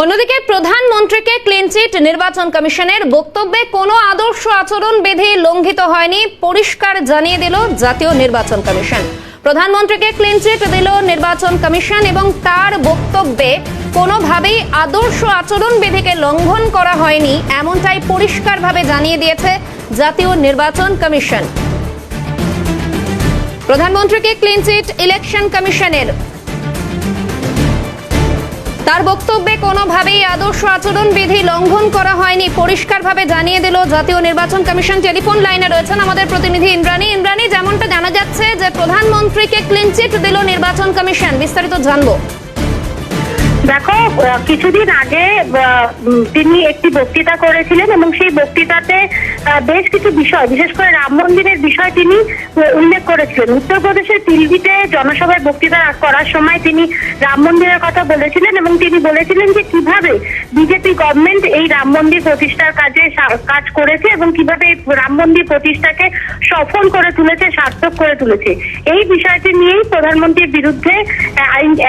অন্যদিকে প্রধানমন্ত্রীকে ক্লিনচিট নির্বাচন কমিশনের বক্তব্যে কোনো আদর্শ আচরণ বিধি লঙ্ঘিত হয়নি, পরিষ্কার জানিয়ে দিল জাতীয় নির্বাচন কমিশন। প্রধানমন্ত্রীকে ক্লিনচিট দিল নির্বাচন কমিশন এবং তার বক্তব্যে কোনোভাবেই আদর্শ আচরণ বিধিকে লঙ্ঘন করা হয়নি, এমনটাই পরিষ্কারভাবে জানিয়ে দিয়েছে জাতীয় নির্বাচন কমিশন। প্রধানমন্ত্রীকে ক্লিনচিট ইলেকশন কমিশনের বক্তব্যে কোনোভাবেই আদর্শ আচরণ বিধি লঙ্ঘন করা হয়নি। পরিষ্কারভাবে জানিয়ে দিল জাতীয় নির্বাচন কমিশন টেলিফোন লাইনে রয়েছেন আমাদের প্রতিনিধি ইন্দ্রাণী। ইন্দ্রাণী, যেমনটা জানা যাচ্ছে যে প্রধানমন্ত্রীকে ক্লিনচিট দিল নির্বাচন কমিশন। বিস্তারিত জানব। দেখো কিছুদিন আগে তিনি একটি বক্তৃতা করেছিলেন এবং সেই বক্তৃতাতে বেশ কিছু বিষয়, বিশেষ করে রাম মন্দিরের বিষয় তিনি উল্লেখ করেছিলেন। উত্তরপ্রদেশের তিলবিতে জনসভায় বক্তৃতা করার সময় তিনি রাম মন্দিরের কথা বলেছিলেন এবং তিনি বলেছিলেন যে কীভাবে বিজেপি গভর্নমেন্ট এই রাম মন্দির প্রতিষ্ঠার কাজে কাজ করেছে এবং কীভাবে এই রাম মন্দির প্রতিষ্ঠাকে সফল করে তুলেছে, সার্থক করে তুলেছে। এই বিষয়টি নিয়েই প্রধানমন্ত্রীর বিরুদ্ধে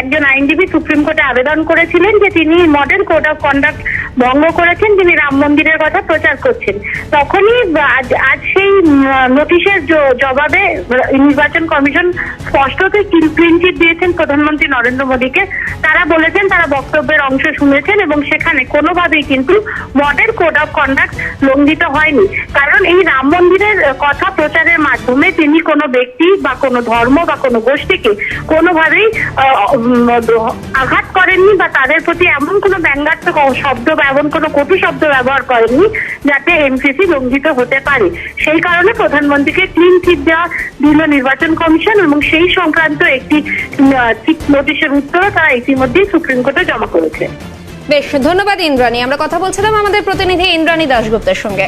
একজন আইনজীবী সুপ্রিম কোর্টে আবেদন করেছিলেন যে তিনি মডেল কোড অফ কন্ডাক্ট ভঙ্গ করেছেন তিনি রাম মন্দিরের কথা প্রচার করছেন। তখনই আজ সেই নোটিশের জবাবে নির্বাচন কমিশন স্পষ্টতই ক্লিনচিট দিয়েছেন প্রধানমন্ত্রী নরেন্দ্র মোদীকে। তারা বলেছেন, তারা বক্তব্যের অংশ শুনেছেন এবং সেখানে কোনোভাবেই কিন্তু মডেল কোড অফ কন্ডাক্ট লঙ্ঘিত হয়নি। কারণ এই রাম মন্দিরের কথা প্রচারের মাধ্যমে তিনি কোনো ব্যক্তি বা কোনো ধর্ম বা কোনো গোষ্ঠীকে কোনোভাবেই আঘাত করেননি বা তাদের প্রতি এমন কোনো ব্যঙ্গাত্মক শব্দ এমন কোনো কটু শব্দ ব্যবহার করেননি যাতে এমসিসি লঙ্ঘিত হতে পারে। সেই কারণে প্রধানমন্ত্রীকে ক্লিন চিট দেওয়া দিল নির্বাচন কমিশন এবং সেই সংক্রান্ত একটি নোটিশের উত্তর তারা ইতিমধ্যেই সুপ্রিম কোর্টে জমা করেছে। বেশ, ধন্যবাদ ইন্দ্রাণী। আমরা কথা বলছিলাম আমাদের প্রতিনিধি ইন্দ্রাণী দাশগুপ্তের সঙ্গে।